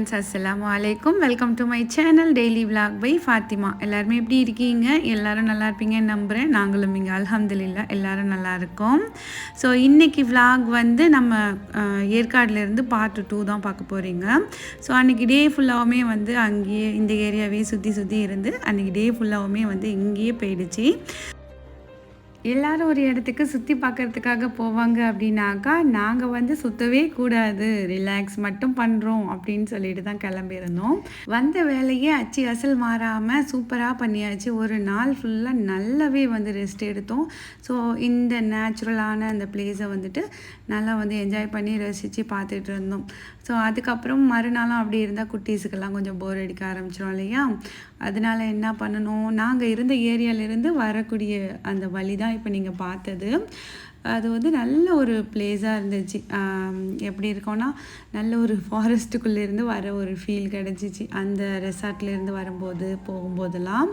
Friends அஸ்லாம் வலைக்கும் welcome to my channel daily vlog by Fatima எல்லாருமே எப்படி இருக்கீங்க? எல்லாரும் நல்லா இருப்பீங்கன்னு நம்புகிறேன் நாங்களும் இங்கே அலமதுல்லா எல்லாரும் நல்லா இருக்கோம். ஸோ இன்றைக்கி vlog வந்து நம்ம ஏற்காடுலேருந்து பார்ட் டூ தான் பார்க்க போகிறீங்க ஸோ அன்றைக்கி டே ஃபுல்லாகவுமே வந்து அங்கேயே இந்த ஏரியாவே சுற்றி சுற்றி இருந்து அன்றைக்கி டே ஃபுல்லாகவுமே வந்து இங்கேயே போயிடுச்சு. எல்லாரும் ஒரு இடத்துக்கு சுற்றி பார்க்கறதுக்காக போவாங்க அப்படின்னாக்கா நாங்கள் வந்து சுற்றவே கூடாது. ரிலாக்ஸ் மட்டும் பண்ணுறோம் அப்படின்னு சொல்லிட்டு தான் கிளம்பியிருந்தோம். வந்த வேலையே அச்சு அசல் மாறாமல் சூப்பராக பண்ணியாச்சு. ஒரு நாள் ஃபுல்லாக நல்லாவே வந்து ரெஸ்ட் எடுத்தோம். ஸோ இந்த நேச்சுரலான அந்த பிளேஸை வந்துட்டு நல்லா வந்து என்ஜாய் பண்ணி ரசித்து பார்த்துட்டு இருந்தோம். ஸோ அதுக்கப்புறம் மறுநாளும் அப்படி இருந்தால் குட்டீஸுக்கெல்லாம் கொஞ்சம் போர் அடிக்க ஆரம்பிச்சிடும் இல்லையா? அதனால என்ன பண்ணணும்? நாங்கள் இருந்த ஏரியாவிலேருந்து வரக்கூடிய அந்த வழி தான் இப்போ நீங்கள் பார்த்தது அது வந்து நல்ல ஒரு பிளேஸாக இருந்துச்சு. எப்படி இருக்கோன்னா நல்ல ஒரு ஃபாரஸ்ட்டுக்குள்ளேருந்து வர ஒரு ஃபீல் கிடச்சிச்சு. அந்த ரெசார்ட்லேருந்து வரும்போது போகும்போதெல்லாம்.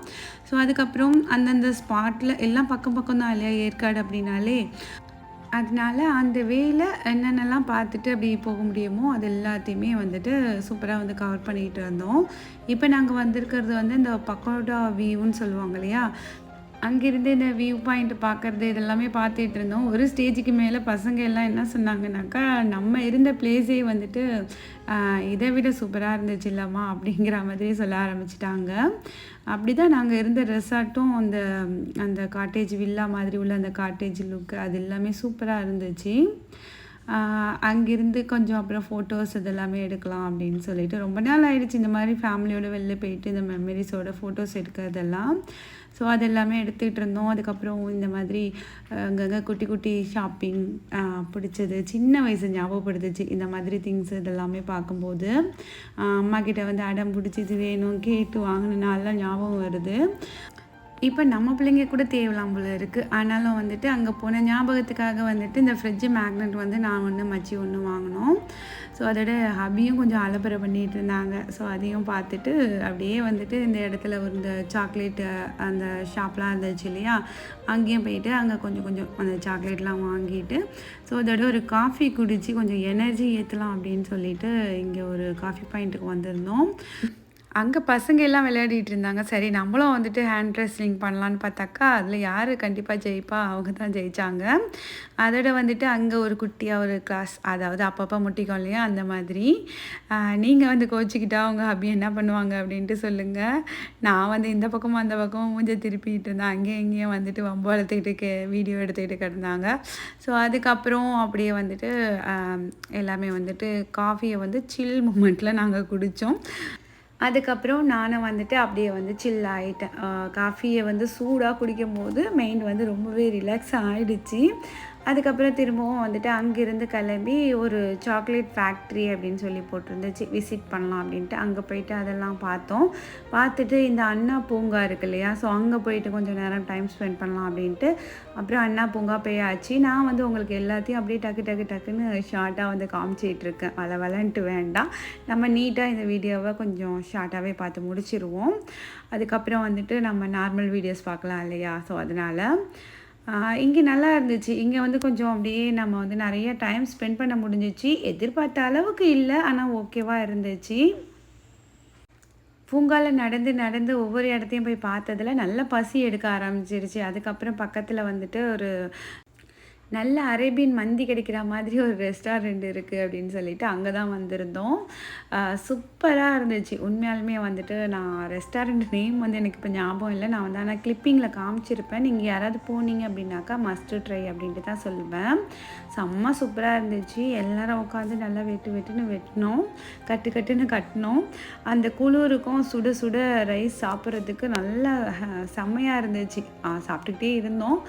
ஸோ அதுக்கப்புறம் அந்தந்த ஸ்பாட்டில் எல்லாம் பக்கம் பக்கம் தான் இல்லையா ஏற்காடு அப்படின்னாலே? அதனால அந்த வேல என்னென்னலாம் பார்த்துட்டு அப்படி போக முடியுமோ அது எல்லாத்தையுமே வந்துட்டு சூப்பராக வந்து கவர் பண்ணிகிட்டு இருந்தோம். இப்போ நாங்கள் வந்திருக்கிறது வந்து இந்த பக்கோடா வியூன்னு சொல்லுவாங்க இல்லையா? அங்கேருந்து இந்த வியூ பாயிண்ட் பார்க்குறது இதெல்லாமே பார்த்துட்டு இருந்தோம். ஒரு ஸ்டேஜுக்கு மேலே பசங்க எல்லாம் என்ன சொன்னாங்கனாக்கா நம்ம இருந்த பிளேஸே வந்துட்டு இதை விட சூப்பராக இருந்துச்சு இல்லாமா அப்படிங்கிற மாதிரி சொல்ல ஆரம்பிச்சிட்டாங்க. அப்படி தான் நாங்கள் இருந்த ரெசார்ட்டும் அந்த அந்த காட்டேஜ் வில்லா மாதிரி உள்ள அந்த காட்டேஜ் லுக் அது எல்லாமே சூப்பராக இருந்துச்சு. அங்கேருந்து கொஞ்சம் அப்புறம் ஃபோட்டோஸ் இதெல்லாமே எடுக்கலாம் அப்படின்னு சொல்லிட்டு ரொம்ப நாள் ஆயிடுச்சு. இந்த மாதிரி ஃபேமிலியோடு வெளில போயிட்டு இந்த மெமரிஸோட ஃபோட்டோஸ் எடுக்கிறதெல்லாம். ஸோ அதெல்லாமே எடுத்துகிட்டு இருந்தோம். அதுக்கப்புறம் இந்த மாதிரி அங்கங்கே குட்டி குட்டி ஷாப்பிங் பிடிச்சது. சின்ன வயசு ஞாபகப்படுத்துச்சு. இந்த மாதிரி திங்ஸ் இதெல்லாமே பார்க்கும்போது. அம்மாக்கிட்ட அம்மா கிட்ட வந்து அடம் பிடிச்சி இது வேணும் கேட்டு வாங்கினாலாம் ஞாபகம் வருது. இப்போ நம்ம பிள்ளைங்க கூட தேவலாம் போல இருக்குது ஆனாலும் வந்துட்டு அங்கே போன ஞாபகத்துக்காக வந்துட்டு இந்த ஃப்ரிட்ஜு மேக்னெட் வந்து நான் ஒன்று மச்சி ஒன்று வாங்கினோம். ஸோ அதோட ஹபியும் கொஞ்சம் அலப்பறை பண்ணிகிட்டு இருந்தாங்க. ஸோ அதையும் பார்த்துட்டு அப்படியே வந்துட்டு இந்த இடத்துல ஒரு இந்த சாக்லேட்டு அந்த ஷாப்லாம் இருந்துச்சு இல்லையா? அங்கேயும் போயிட்டு அங்கே கொஞ்சம் கொஞ்சம் அந்த சாக்லேட்லாம் வாங்கிட்டு ஸோ அதோட ஒரு காஃபி குடித்து கொஞ்சம் எனர்ஜி ஏற்றலாம் அப்படின்னு சொல்லிட்டு இங்கே ஒரு காஃபி பாயிண்ட்டுக்கு வந்திருந்தோம். அங்கே பசங்க எல்லாம் விளையாடிட்டு இருந்தாங்க. சரி நம்மளும் வந்துட்டு ஹேண்ட் ரெஸ்லிங் பண்ணலான்னு பார்த்தாக்கா அதில் யார் கண்டிப்பாக ஜெயிப்பா? அவங்க தான் ஜெயித்தாங்க அதோட வந்துட்டு அங்கே ஒரு குட்டியாக ஒரு கிளாஸ் அதாவது அப்பப்போ முட்டிக்கும் இல்லையா? அந்த மாதிரி. நீங்கள் வந்து கோச்சிக்கிட்டா அவங்க ஹபி என்ன பண்ணுவாங்க அப்படின்ட்டு சொல்லுங்கள் நான் வந்து இந்த பக்கமும் அந்த பக்கமும் மூஞ்ச திருப்பிக்கிட்டு இருந்தேன். அங்கேயும் இங்கேயும் வந்துட்டு வம்பு வளர்த்துக்கிட்டு கே வீடியோ எடுத்துக்கிட்டு கிடந்தாங்க. ஸோ அதுக்கப்புறம் அப்படியே வந்துட்டு எல்லாமே வந்துட்டு காஃபியை வந்து சில் மூமெண்ட்டில் நாங்கள் குடித்தோம் அதுக்கப்புறம் நானும் வந்துட்டு அப்படியே வந்து சில் ஆகிட்டேன் காஃபியை வந்து சூடாக குடிக்கும் போது மைண்ட் வந்து ரொம்பவே ரிலாக்ஸ் ஆகிடுச்சு அதுக்கப்புறம் திரும்பவும் வந்துட்டு அங்கேருந்து கிளம்பி ஒரு சாக்லேட் ஃபேக்ட்ரி அப்படின்னு சொல்லி போட்டிருந்துச்சு விசிட் பண்ணலாம் அப்படின்ட்டு. அங்கே போயிட்டு அதெல்லாம் பார்த்தோம். பார்த்துட்டு இந்த அண்ணா பூங்கா இருக்கு இல்லையா? ஸோ அங்கே போயிட்டு கொஞ்சம் நேரம் டைம் ஸ்பெண்ட் பண்ணலாம் அப்படின்ட்டு. அப்புறம் அண்ணா பூங்கா போயாச்சு நான் வந்து உங்களுக்கு எல்லாத்தையும் அப்படியே டக்கு டக்கு டக்குன்னு ஷார்ட்டாக வந்து காமிச்சிட்டு இருக்கேன். வள வளன்ட்டு வேண்டாம். நம்ம நீட்டாக இந்த வீடியோவை கொஞ்சம் ஷார்ட்டாகவே பார்த்து முடிச்சிருவோம். அதுக்கப்புறம் வந்துட்டு நம்ம நார்மல் வீடியோஸ் பார்க்கலாம் இல்லையா? ஸோ அதனால் இங்கே நல்லா இருந்துச்சு. இங்கே வந்து கொஞ்சம் அப்படியே நம்ம வந்து நிறைய டைம் ஸ்பெண்ட் பண்ண முடிஞ்சிச்சு. எதிர்பார்த்த அளவுக்கு இல்லை ஆனால் ஓகேவாக இருந்துச்சு. பூங்காவில் நடந்து நடந்து ஒவ்வொரு இடத்தையும் போய் பார்த்ததுல நல்ல பசி எடுக்க ஆரம்பிச்சிருச்சு. அதுக்கப்புறம் பக்கத்தில் வந்துட்டு ஒரு நல்ல அரேபியன் மந்தி கிடைக்கிற மாதிரி ஒரு ரெஸ்டாரண்ட் இருக்குது அப்படின்னு சொல்லிட்டு அங்கே தான் வந்திருந்தோம் சூப்பராக இருந்துச்சு. உண்மையாலுமே வந்துட்டு நான் ரெஸ்டாரண்ட் நேம் வந்து எனக்கு இப்போ ஞாபகம் இல்லை. நான் வந்து ஆனால் கிளிப்பிங்கில் காமிச்சிருப்பேன். நீங்கள் யாராவது போனீங்க அப்படின்னாக்கா மஸ்ட்டு ட்ரை அப்படின்ட்டு தான் சொல்லுவேன். செம்ம சூப்பராக இருந்துச்சு. எல்லாரும் உட்காந்து நல்லா வெட்டு வெட்டுன்னு வெட்டினோம். கட்டு கட்டுன்னு கட்டினோம். அந்த குளிருக்கும் சுட சுட ரைஸ் சாப்பிட்றதுக்கு நல்லா செம்மையாக இருந்துச்சு. சாப்பிட்டுக்கிட்டே இருந்தோம்.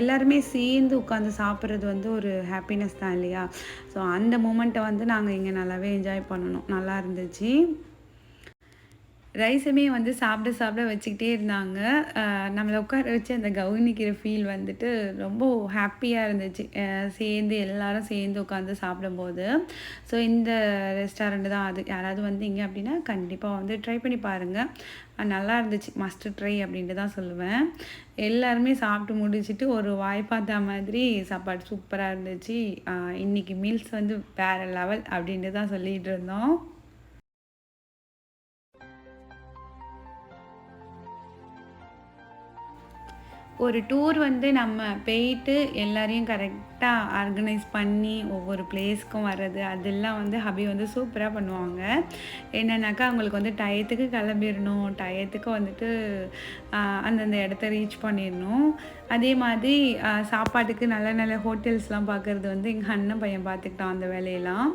எல்லாருமே சேர்ந்து உட்காந்து சாப்பிட்றது வந்து ஒரு ஹாப்பினஸ் தான் இல்லையா? ஸோ அந்த மூமெண்ட்டை வந்து நாங்கள் இங்கே நல்லாவே என்ஜாய் பண்ணணும். நல்லா இருந்துச்சு. ரைஸுமே வந்து சாப்பிட சாப்பிட வச்சுக்கிட்டே இருந்தாங்க. நம்மளை உட்கார வச்சு அந்த கவனிக்கிற ஃபீல் வந்துட்டு ரொம்ப ஹாப்பியாக இருந்துச்சு. சேர்ந்து எல்லாரும் சேர்ந்து உட்காந்து சாப்பிடும்போது. ஸோ இந்த ரெஸ்டாரண்ட் தான் அது. யாராவது வந்தீங்க அப்படின்னா கண்டிப்பாக வந்து ட்ரை பண்ணி பாருங்கள் நல்லா இருந்துச்சு. மஸ்ட் ட்ரை அப்படின்ட்டு தான் சொல்லுவேன். எல்லாருமே சாப்பிட்டு முடிச்சுட்டு ஒரு வாய் பார்த்தா மாதிரி சாப்பாடு சூப்பராக இருந்துச்சு. இன்றைக்கி மீல்ஸ் வந்து வேறு லெவல் அப்படின்ட்டு தான் சொல்லிகிட்டு இருந்தோம். ஒரு டூர் வந்து நம்ம போயிட்டு எல்லாரையும் கரெக்டாக ஆர்கனைஸ் பண்ணி ஒவ்வொரு பிளேஸ்க்கும் வர்றது அதெல்லாம் வந்து ஹபி வந்து சூப்பராக பண்ணுவாங்க. என்னென்னாக்கா அவங்களுக்கு வந்து டயத்துக்கு கிளம்பிடணும் டயத்துக்கு வந்துட்டு அந்தந்த இடத்த ரீச் பண்ணிடணும் அதே மாதிரி சாப்பாட்டுக்கு நல்ல நல்ல ஹோட்டல்ஸ்லாம் பார்க்குறது வந்து எங்கள் அண்ணன் பையன் பார்த்துக்கிட்டான் அந்த வேலையெல்லாம்.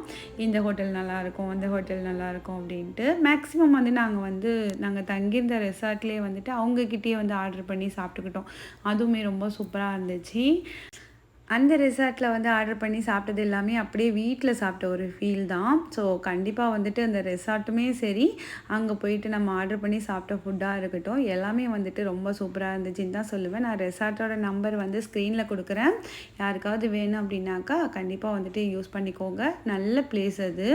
இந்த ஹோட்டல் நல்லாயிருக்கும் அந்த ஹோட்டல் நல்லாயிருக்கும் அப்படின்ட்டு. மேக்ஸிமம் வந்து நாங்கள் வந்து நாங்கள் தங்கியிருந்த ரெசார்ட்லேயே வந்துட்டு அவங்கக்கிட்டேயே வந்து ஆர்டர் பண்ணி சாப்பிட்டுக்கிட்டோம். அதுவுமே ரொம்ப சூப்பராக இருந்துச்சு. அந்த ரெசார்ட்டில் வந்து ஆர்டர் பண்ணி சாப்பிட்டது எல்லாமே அப்படியே வீட்டில் சாப்பிட்ட ஒரு ஃபீல் தான். ஸோ கண்டிப்பாக வந்துட்டு அந்த ரெசார்ட்டுமே சரி அங்கே போயிட்டு நம்ம ஆர்டர் பண்ணி சாப்பிட்ட ஃபுட்டாக இருக்கட்டும் எல்லாமே வந்துட்டு ரொம்ப சூப்பராக இருந்துச்சுன்னு தான் சொல்லுவேன். நான் ரெசார்ட்டோட நம்பர் வந்து ஸ்க்ரீனில் கொடுக்குறேன். யாருக்காவது வேணும் அப்படின்னாக்கா கண்டிப்பாக வந்துட்டு யூஸ் பண்ணிக்கோங்க. நல்ல பிளேஸ் அது.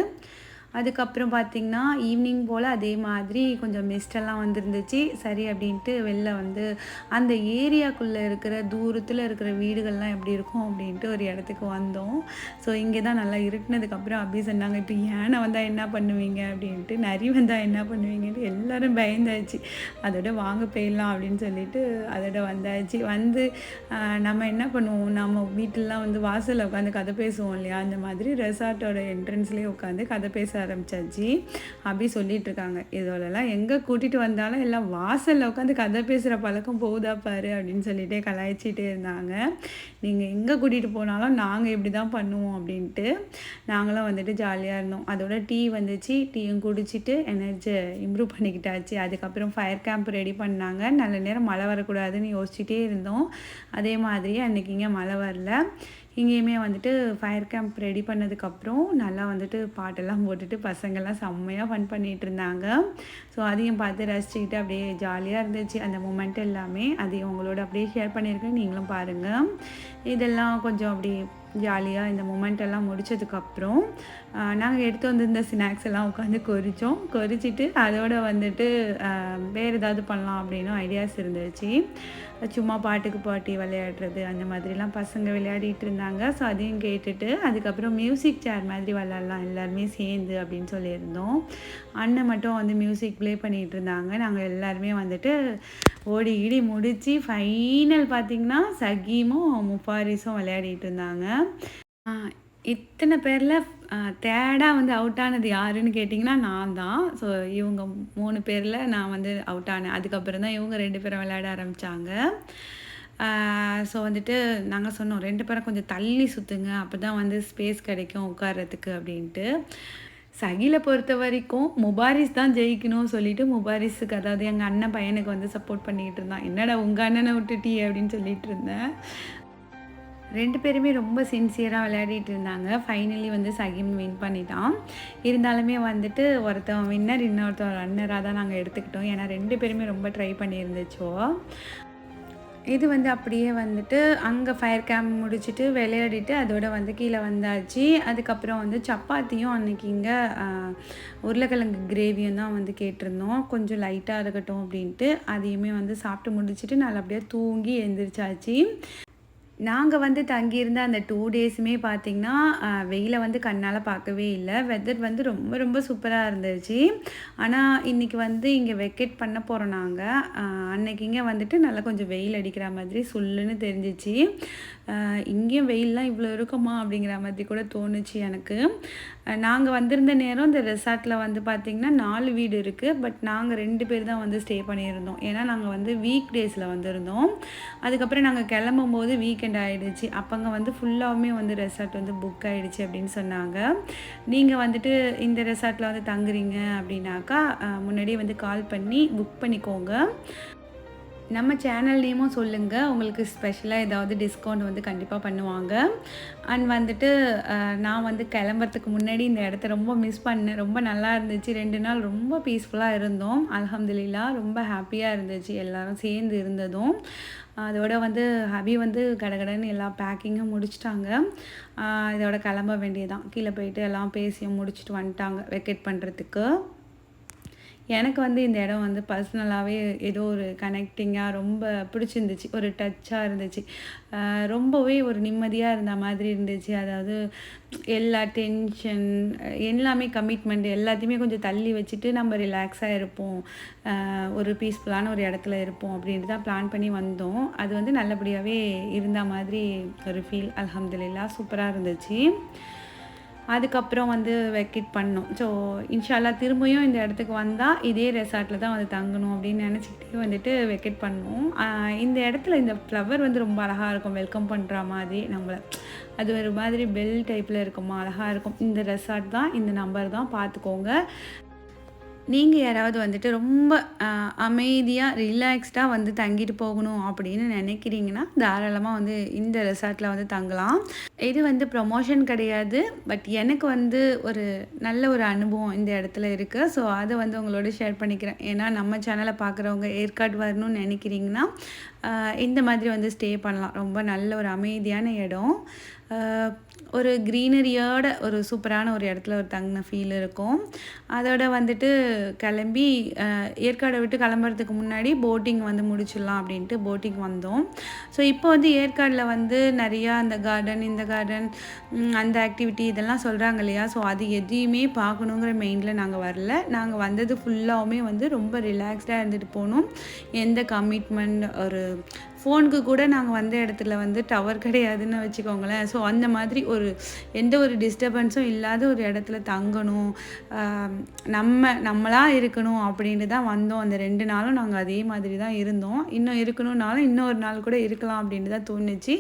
அதுக்கப்புறம் பார்த்திங்கன்னா ஈவினிங் போல் அதே மாதிரி கொஞ்சம் மிஸ்டெல்லாம் வந்துருந்துச்சு. சரி அப்படின்ட்டு வெளில வந்து அந்த ஏரியாக்குள்ளே இருக்கிற தூரத்தில் இருக்கிற வீடுகள்லாம் எப்படி இருக்கும் அப்படின்ட்டு ஒரு இடத்துக்கு வந்தோம். ஸோ இங்கே தான் நல்லா இருட்டினதுக்கப்புறம் அப்படி சொன்னாங்க இப்போ யானை வந்தால் என்ன பண்ணுவீங்க? அப்படின்ட்டு நரி வந்தால் என்ன பண்ணுவீங்கன்ட்டு எல்லோரும் பயந்தாச்சு. அதோட வாங்க போயிடலாம் அப்படின்னு சொல்லிட்டு அதோட வந்தாச்சு. வந்து நம்ம என்ன பண்ணுவோம்? நம்ம வீட்டிலலாம் வந்து வாசலில் உட்காந்து கதை பேசுவோம் இல்லையா? அந்த மாதிரி ரெசார்ட்டோட என்ட்ரன்ஸ்லேயே உட்காந்து கதை பேச ஆரம்பிச்சாச்சு. அப்படி சொல்லிட்டு இருக்காங்க இதோடலாம் எங்கே கூட்டிகிட்டு வந்தாலும் எல்லாம் வாசலில் உட்காந்து கதை பேசுகிற பழக்கம் போகுதா பாரு அப்படின்னு சொல்லிட்டே கலாய்ச்சிட்டே இருந்தாங்க. நீங்கள் எங்கே கூட்டிகிட்டு போனாலும் நாங்கள் இப்படி தான் பண்ணுவோம் அப்படின்ட்டு நாங்களும் வந்துட்டு ஜாலியாக இருந்தோம். அதோட டீ வந்துச்சு. டீயும் குடிச்சிட்டு எனர்ஜி இம்ப்ரூவ் பண்ணிக்கிட்டாச்சு. அதுக்கப்புறம் ஃபயர் கேம்ப் ரெடி பண்ணாங்க. நல்ல நேரம் மழை வரக்கூடாதுன்னு யோசிச்சுட்டே இருந்தோம். அதே மாதிரி அன்றைக்கிங்க மழை வரல. இங்கேயுமே வந்துட்டு ஃபயர் கேம்ப் ரெடி பண்ணதுக்கப்புறம் நல்லா வந்துட்டு பாட்டெல்லாம் போட்டுட்டு பசங்கள்லாம் செம்மையாக ஃபன் பண்ணிகிட்டு இருந்தாங்க. ஸோ அதையும் பார்த்து ரசிச்சுக்கிட்டு அப்படியே ஜாலியாக இருந்துச்சு. அந்த மூமெண்ட் எல்லாமே அதையும் உங்களோட அப்படியே ஷேர் பண்ணியிருக்கேன். நீங்களும் பாருங்கள் இதெல்லாம் கொஞ்சம் அப்படி ஜாலியாக இந்த மூமெண்ட் எல்லாம் முடித்ததுக்கப்புறம் நாங்கள் எடுத்து வந்திருந்த ஸ்நாக்ஸ் எல்லாம் உட்காந்து கொறித்தோம் கொறிச்சிட்டு அதோடு வந்துட்டு வேறு ஏதாவது பண்ணலாம் அப்படின்னு ஐடியாஸ் இருந்துச்சு. சும்மா பாட்டுக்கு பாட்டி விளையாடுறது அந்த மாதிரிலாம் பசங்க விளையாடிட்டு இருந்தாங்க. ஸோ அதையும் கேட்டுட்டு அதுக்கப்புறம் மியூசிக் சேர் மாதிரி விளாட்லாம் எல்லாருமே சேர்ந்து அப்படின்னு சொல்லியிருந்தோம். அண்ணன் மட்டும் வந்து மியூசிக் ப்ளே பண்ணிகிட்டு இருந்தாங்க. நாங்கள் எல்லாருமே வந்துட்டு ஓடி இடி முடித்து ஃபைனல் பார்த்திங்கன்னா சகீமும் முஃபாரிஸும் விளையாடிட்டு இருந்தாங்க. இத்தனை பேரில் தேர்டாக வந்து அவுட் ஆனது யாருன்னு கேட்டிங்கன்னா நான் தான். ஸோ இவங்க மூணு பேரில் நான் வந்து அவுட் ஆனேன். அதுக்கப்புறம் தான் இவங்க ரெண்டு பேரும் விளையாட ஆரம்பித்தாங்க ஸோ வந்துட்டு நாங்கள் சொன்னோம் ரெண்டு பேரும் கொஞ்சம் தள்ளி சுற்றுங்க அப்போ தான் வந்து ஸ்பேஸ் கிடைக்கும் உட்கார்றதுக்கு அப்படின்ட்டு. சகில பொறுத்த வரைக்கும் முபாரிஸ் தான் ஜெயிக்கணும் சொல்லிட்டு முபாரிஸுக்கு அதாவது எங்கள் அண்ணன் பையனுக்கு வந்து சப்போர்ட் பண்ணிக்கிட்டு இருந்தான். என்னடா உங்கள் அண்ணனை விட்டுட்டி அப்படின்னு சொல்லிட்டு இருந்தேன். ரெண்டு பேருமே ரொம்ப சின்சியராக விளையாடிட்டு இருந்தாங்க. ஃபைனலி வந்து சகிம் வின் பண்ணிட்டான். இருந்தாலுமே வந்துட்டு ஒருத்தன் வின்னர் இன்னொருத்தன் ரன்னராக தான் நாங்கள் எடுத்துக்கிட்டோம். ஏன்னா ரெண்டு பேருமே ரொம்ப ட்ரை பண்ணியிருந்துச்சோ. இது வந்து அப்படியே வந்துட்டு அங்கே ஃபயர் கேம்ப் முடிச்சுட்டு விளையாடிட்டு அதோட வந்து கீழே வந்தாச்சு. அதுக்கப்புறம் வந்து சப்பாத்தியும் அன்றைக்கி இங்கே உருளைக்கிழங்கு கிரேவியும் தான் வந்து கேட்டிருந்தோம். கொஞ்சம் லைட்டாக இருக்கட்டும் அப்படின்ட்டு அதையுமே வந்து சாப்பிட்டு முடிச்சுட்டு நல்லபடியாக தூங்கி எழுந்திரிச்சாச்சு. நாங்கள் வந்து தங்கியிருந்த அந்த டூ டேஸுமே பார்த்திங்கன்னா வெயிலை வந்து கண்ணால் பார்க்கவே இல்லை. வெதர் வந்து ரொம்ப ரொம்ப சூப்பராக இருந்துச்சு. ஆனால் இன்றைக்கி வந்து இங்கே வெக்கேட் பண்ண போகிறோம் நாங்கள் அன்னைக்கு இங்கே வந்துட்டு நல்லா கொஞ்சம் வெயில் அடிக்கிற மாதிரி சொல்லுன்னு தெரிஞ்சிச்சு. இங்கேயும் வெயிலெலாம் இவ்வளோ இருக்குமா அப்படிங்கிற மாதிரி கூட தோணுச்சு எனக்கு. நாங்கள் வந்திருந்த நேரம் இந்த ரெசார்ட்டில் வந்து பார்த்திங்கன்னா நாலு வீடு இருக்குது பட் நாங்கள் ரெண்டு பேர் தான் வந்து ஸ்டே பண்ணியிருந்தோம். ஏன்னா நாங்கள் வந்து வீக் டேஸில் வந்திருந்தோம். அதுக்கப்புறம் நாங்கள் கிளம்பும் போது வீக்கெண்ட் ஆகிடுச்சு அப்போங்க வந்து ஃபுல்லாகவுமே வந்து ரெசார்ட் வந்து புக் ஆகிடுச்சு அப்படின்னு சொன்னாங்க. நீங்கள் வந்துட்டு இந்த ரெசார்ட்டில் வந்து தங்குறீங்க அப்படின்னாக்கா முன்னாடியே வந்து கால் பண்ணி புக் பண்ணிக்கோங்க. நம்ம சேனல் நேமும் சொல்லுங்கள் உங்களுக்கு ஸ்பெஷலாக ஏதாவது டிஸ்கவுண்ட் வந்து கண்டிப்பாக பண்ணுவாங்க. அண்ட் வந்துட்டு நான் வந்து கிளம்புறதுக்கு முன்னாடி இந்த இடத்த ரொம்ப மிஸ் பண்ணேன். ரொம்ப நல்லா இருந்துச்சு. ரெண்டு நாள் ரொம்ப பீஸ்ஃபுல்லாக இருந்தோம். அல்ஹம்துலில்லா ரொம்ப ஹாப்பியாக இருந்துச்சு. எல்லோரும் சேர்ந்து இருந்ததும். அதோட வந்து ஹபி வந்து கடகடன்னு எல்லா பேக்கிங்கும் முடிச்சிட்டாங்க. இதோட கிளம்ப வேண்டியதான் கீழே போயிட்டு எல்லாம் பேசியும் முடிச்சுட்டு வந்துட்டாங்க வெக்கேட் பண்ணுறதுக்கு எனக்கு வந்து இந்த இடம் வந்து பர்சனலாகவே ஏதோ ஒரு கனெக்டிங்காக ரொம்ப பிடிச்சிருந்துச்சு. ஒரு டச்சாக இருந்துச்சு. ரொம்பவே ஒரு நிம்மதியாக இருந்த மாதிரி இருந்துச்சு. அதாவது எல்லா டென்ஷன் எல்லாமே கமிட்மெண்ட் எல்லாத்தையுமே கொஞ்சம் தள்ளி வச்சுட்டு நம்ம ரிலாக்ஸாக இருப்போம். ஒரு பீஸ்ஃபுல்லான ஒரு இடத்துல இருப்போம் அப்படின்ட்டு தான் பிளான் பண்ணி வந்தோம். அது வந்து நல்லபடியாகவே இருந்த மாதிரி ஒரு ஃபீல் அல்ஹம்துலில்லா சூப்பராக இருந்துச்சு. அதுக்கப்புறம் வந்து வெக்கேட் பண்ணோம். ஸோ இன்ஷால்லா திரும்பியும் இந்த இடத்துக்கு வந்தால் இதே ரெசார்ட்டில் தான் வந்து தங்கணும் அப்படின்னு நினச்சிக்கிட்டே வந்துட்டு வெக்கேட் பண்ணோம் இந்த இடத்துல இந்த ஃப்ளவர் வந்து ரொம்ப அழகாக இருக்கும். வெல்கம் பண்ணுற மாதிரி நம்மளை. அது ஒரு மாதிரி பெல் டைப்பில் இருக்குமா? அழகாக இருக்கும். இந்த ரெசார்ட் தான் இந்த நம்பர் தான். பார்த்துக்கோங்க. நீங்கள் யாராவது வந்துட்டு ரொம்ப அமைதியாக ரிலாக்ஸ்டாக வந்து தங்கிட்டு போகணும் அப்படின்னு நினைக்கிறீங்கன்னா தாராளமாக வந்து இந்த ரெசார்ட்டில் வந்து தங்கலாம். இது வந்து ப்ரொமோஷன் கிடையாது. பட் எனக்கு வந்து ஒரு நல்ல ஒரு அனுபவம் இந்த இடத்துல இருக்குது ஸோ அதை வந்து உங்களோட ஷேர் பண்ணிக்கிறேன். ஏன்னா நம்ம சேனலை பார்க்குறவங்க ஏற்காடு வரணும்னு நினைக்கிறீங்கன்னா இந்த மாதிரி வந்து ஸ்டே பண்ணலாம். ரொம்ப நல்ல ஒரு அமைதியான இடம். ஒரு க்ரீனரியோட ஒரு சூப்பரான ஒரு இடத்துல ஒரு தங்கின ஃபீல் இருக்கும். அதோட வந்துட்டு கிளம்பி ஏற்காடை விட்டு கிளம்புறதுக்கு முன்னாடி போட்டிங் வந்து முடிச்சிடலாம் அப்படின்ட்டு போட்டிங் வந்தோம். ஸோ இப்போ வந்து ஏற்காடில் வந்து நிறையா அந்த கார்டன் இந்த கார்டன் அந்த ஆக்டிவிட்டி இதெல்லாம் சொல்கிறாங்க இல்லையா? ஸோ அது எதையுமே பார்க்கணுங்கிற மெயினில் நாங்கள் வரல. நாங்கள் வந்தது ஃபுல்லாகவுமே வந்து ரொம்ப ரிலாக்ஸ்டாக இருந்துட்டு போகணும் எந்த கமிட்மெண்ட் ஒரு ஃபோனுக்கு கூட நாங்கள் வந்த இடத்துல வந்து டவர் கிடையாதுன்னு வச்சுக்கோங்களேன். ஸோ அந்த மாதிரி ஒரு எந்த ஒரு டிஸ்டர்பன்ஸும் இல்லாத ஒரு இடத்துல தங்கணும். நம்ம நம்மளாக இருக்கணும் அப்படின்ட்டு தான் வந்தோம். அந்த ரெண்டு நாளும் நாங்கள் அதே மாதிரி தான் இருந்தோம். இன்னும் இருக்கணும்னாலும் இன்னொரு நாள் கூட இருக்கலாம் அப்படின்ட்டு தான் தோணுச்சு.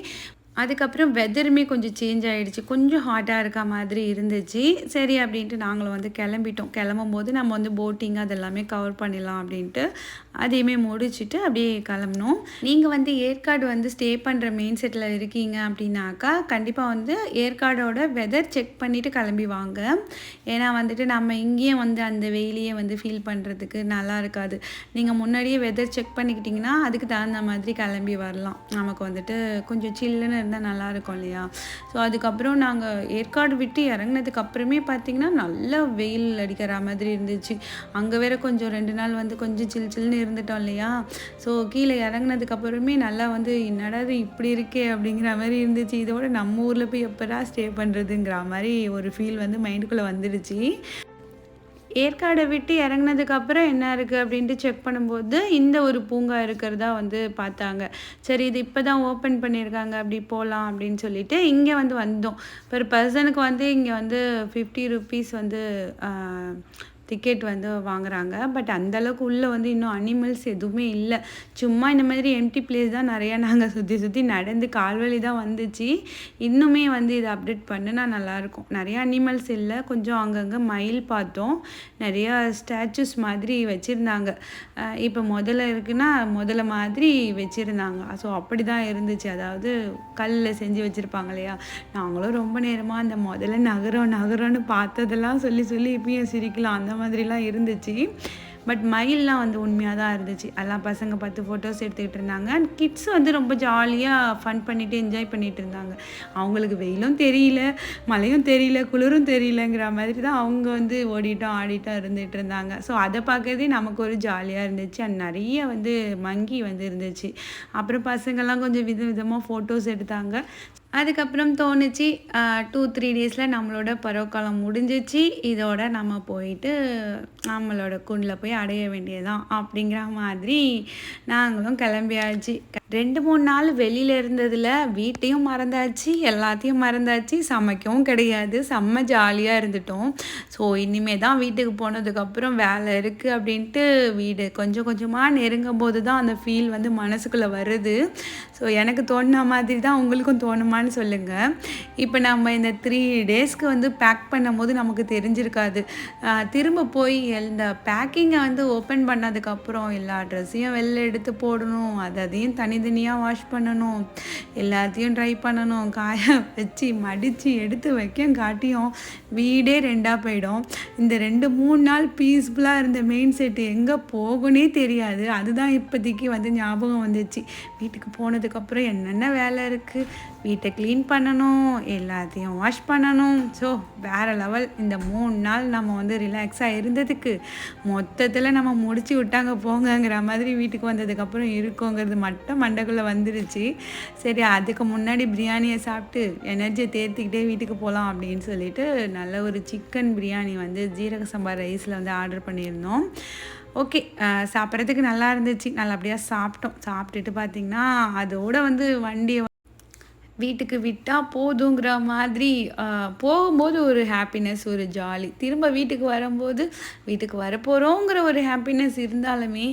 அதுக்கப்புறம் வெதருமே கொஞ்சம் சேஞ்ச் ஆகிடுச்சு கொஞ்சம் ஹாட்டாக இருக்க மாதிரி இருந்துச்சு. சரி அப்படின்ட்டு நாங்களும் வந்து கிளம்பிட்டோம். கிளம்பும் போது நம்ம வந்து போட்டிங் அதெல்லாமே கவர் பண்ணிடலாம் அப்படின்ட்டு அதையுமே முடிச்சுட்டு அப்படியே கிளம்புனோம் நீங்கள் வந்து ஏற்காடு வந்து ஸ்டே பண்ணுற மெயின் செட்டில் இருக்கீங்க அப்படின்னாக்கா கண்டிப்பாக வந்து ஏற்காடோட வெதர் செக் பண்ணிவிட்டு கிளம்பி வாங்க. ஏன்னா வந்துட்டு நம்ம இங்கேயும் வந்து அந்த வெயிலையே வந்து ஃபீல் பண்ணுறதுக்கு நல்லா இருக்காது. நீங்கள் முன்னாடியே வெதர் செக் பண்ணிக்கிட்டிங்கன்னா அதுக்கு தகுந்த மாதிரி கிளம்பி வரலாம். நமக்கு வந்துட்டு கொஞ்சம் சில்லுன்னு இருந்தால் நல்லாயிருக்கும் இல்லையா? ஸோ அதுக்கப்புறம் நாங்கள் ஏற்காடு விட்டு இறங்கினதுக்கு அப்புறமே பார்த்தீங்கன்னா நல்ல வெயில் அடிக்கிற மாதிரி இருந்துச்சு. அங்கே வேற கொஞ்சம் ரெண்டு நாள் வந்து கொஞ்சம் சில் சில்லுன்னு இருந்துட்டோம் இல்லையா? ஸோ கீழே இறங்கினதுக்கப்புறமே நல்லா வந்து என்னடா இது இப்படி இருக்கே அப்படிங்கிற மாதிரி இருந்துச்சு. இதோட நம்ம ஊரில் போய் எப்படா ஸ்டே பண்ணுறதுங்கிற மாதிரி ஒரு ஃபீல் வந்து மைண்டுக்குள்ளே வந்துடுச்சு. ஏற்காடை விட்டு இறங்குனதுக்கப்புறம் என்ன இருக்குது அப்படின்ட்டு செக் பண்ணும்போது இந்த ஒரு பூங்கா இருக்கிறதா வந்து பார்த்தாங்க. சரி இது இப்போ தான் ஓப்பன் பண்ணியிருக்காங்க. அப்படி போகலாம் அப்படின்னு சொல்லிட்டு இங்கே வந்து வந்தோம். பெர் பர்சனுக்கு வந்து இங்கே வந்து ஃபிஃப்டி ருபீஸ் வந்து டிக்கெட் வந்து வாங்குறாங்க. பட் அந்தளவுக்கு உள்ளே வந்து இன்னும் அனிமல்ஸ் எதுவுமே இல்லை. சும்மா இந்த மாதிரி எம்டி பிளேஸ் தான் நிறையா நாங்கள் சுற்றி சுற்றி நடந்து கால்வழி தான் வந்துச்சு. இன்னுமே வந்து இதை அப்டேட் பண்ணுனா நல்லாயிருக்கும். நிறையா அனிமல்ஸ் இல்லை. கொஞ்சம் அங்கங்கே மயில் பார்த்தோம். நிறையா ஸ்டாச்சுஸ் மாதிரி வச்சுருந்தாங்க. இப்போ முதல்ல இருக்குன்னா முதல்ல மாதிரி வச்சுருந்தாங்க. ஸோ அப்படி தான் இருந்துச்சு. அதாவது கல்லில் செஞ்சு வச்சுருப்பாங்க இல்லையா? நாங்களும் ரொம்ப நேரமாக அந்த முதல்ல நகரம் நகரம்னு பார்த்ததெல்லாம் சொல்லி சொல்லி இப்பயும் சிரிக்கலாம். அந்த மாதிரிலாம் இருந்துச்சு. பட் மயில்லாம் வந்து உண்மையாக தான் இருந்துச்சு. எல்லாம் பசங்க பார்த்து ஃபோட்டோஸ் எடுத்துக்கிட்டு இருந்தாங்க. அண்ட் கிட்ஸ் வந்து ரொம்ப ஜாலியாக ஃபன் பண்ணிவிட்டு என்ஜாய் பண்ணிகிட்டு இருந்தாங்க. அவங்களுக்கு வெயிலும் தெரியல மழையும் தெரியல குளிரும் தெரியலங்கிற மாதிரி தான் அவங்க வந்து ஓடிட்டோம் ஆடிட்டோம் இருந்துகிட்டு இருந்தாங்க. ஸோ அதை பார்க்கறதே நமக்கு ஒரு ஜாலியாக இருந்துச்சு. அண்ட் நிறைய வந்து மங்கி வந்து இருந்துச்சு. அப்புறம் பசங்கள்லாம் கொஞ்சம் வித விதமாக ஃபோட்டோஸ் எடுத்தாங்க. அதுக்கப்புறம் தோணுச்சு டூ த்ரீ டேஸில் நம்மளோட பருவக்காலம் முடிஞ்சிச்சு. இதோட நம்ம போயிட்டு நம்மளோட குண்டில் போய் அடைய வேண்டியதான் அப்படிங்கிற மாதிரி நாங்களும் கிளம்பியாச்சு. ரெண்டு மூணு நாள் வெளியில் இருந்ததில் வீட்டையும் மறந்தாச்சு எல்லாத்தையும் மறந்தாச்சு. சமைக்கவும் கிடையாது செம்ம ஜாலியாக இருந்துட்டோம். ஸோ இனிமே தான் வீட்டுக்கு போனதுக்கப்புறம் வேலை இருக்குது அப்படின்ட்டு வீடு கொஞ்சம் கொஞ்சமாக நெருங்கும் போது தான் அந்த ஃபீல் வந்து மனசுக்குள்ளே வருது. ஸோ எனக்கு தோணுன மாதிரி தான் உங்களுக்கும் தோணுமா முடியுமான்னு சொல்லுங்கள் இப்போ நம்ம இந்த த்ரீ டேஸ்க்கு வந்து பேக் பண்ணும்போது நமக்கு தெரிஞ்சிருக்காது. திரும்ப போய் இந்த பேக்கிங்கை வந்து ஓப்பன் பண்ணதுக்கப்புறம் எல்லா ட்ரெஸ்ஸையும் வெளில எடுத்து போடணும். அது அதையும் தனித்தனியாக வாஷ் பண்ணணும். எல்லாத்தையும் ட்ரை பண்ணணும். காய வச்சு மடித்து எடுத்து வைக்க காட்டியும் வீடே ரெண்டாக போயிடும். இந்த ரெண்டு மூணு நாள் பீஸ்ஃபுல்லாக இருந்த மெயின் செட்டு எங்கே போகுனே தெரியாது. அதுதான் இப்போதைக்கு வந்து ஞாபகம் வந்துச்சு. வீட்டுக்கு போனதுக்கப்புறம் என்னென்ன வேலை இருக்குது வீட்டை க்ளீன் பண்ணணும் எல்லாத்தையும் வாஷ் பண்ணணும். ஸோ வேறு லெவல் இந்த மூணு நாள் நம்ம வந்து ரிலாக்ஸாக இருந்ததுக்கு மொத்தத்தில் நம்ம முடிச்சு விட்டாங்க போங்கங்கிற மாதிரி வீட்டுக்கு வந்ததுக்கப்புறம் இருக்கோங்கிறது மட்டும் மண்டைக்குள்ளே வந்துருச்சு. சரி அதுக்கு முன்னாடி பிரியாணியை சாப்பிட்டு எனர்ஜியை தேர்த்திக்கிட்டே வீட்டுக்கு போகலாம் அப்படின்னு சொல்லிட்டு நல்ல ஒரு சிக்கன் பிரியாணி வந்து ஜீரக சம்பா ரைஸில் வந்து ஆர்டர் பண்ணியிருந்தோம். ஓகே சாப்பிட்றதுக்கு நல்லா இருந்துச்சு. நல்லபடியாக சாப்பிட்டோம். சாப்பிட்டுட்டு பார்த்திங்கன்னா அதோட வந்து வண்டியை வீட்டுக்கு விட்டால் போதுங்கிற மாதிரி போகும்போது ஒரு ஹாப்பினஸ் ஒரு ஜாலி திரும்ப வீட்டுக்கு வரும்போது வீட்டுக்கு வரப்போகிறோங்கிற ஒரு ஹாப்பினஸ் இருந்தாலுமே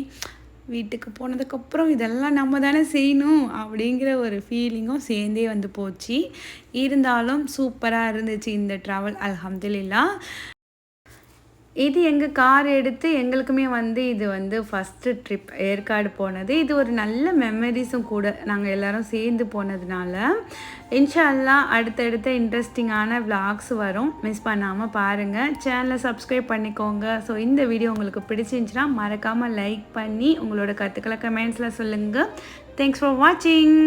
வீட்டுக்கு போனதுக்கப்புறம் இதெல்லாம் நம்ம தானே செய்யணும் அப்படிங்கிற ஒரு ஃபீலிங்கும் சேர்ந்தே வந்து போச்சு. இருந்தாலும் சூப்பராக இருந்துச்சு இந்த ட்ராவல் அலமதுல்லா இது எங்கள் கார் எடுத்து எங்களுக்குமே வந்து இது வந்து ஃபஸ்ட்டு ட்ரிப் ஏற்காடு போனது. இது ஒரு நல்ல மெமரிஸும் கூட நாங்கள் எல்லோரும் சேர்ந்து போனதுனால இன்ஷா அடுத்தடுத்த இன்ட்ரெஸ்டிங்கான விளாக்ஸ் வரும். மிஸ் பண்ணாமல் பாருங்கள் சேனலை சப்ஸ்கிரைப் பண்ணிக்கோங்க. ஸோ இந்த வீடியோ உங்களுக்கு பிடிச்சிருந்துச்சுன்னா மறக்காமல் லைக் பண்ணி உங்களோட கருத்துக்களை கமெண்ட்ஸில் சொல்லுங்கள் தேங்க்ஸ் ஃபார் வாட்சிங்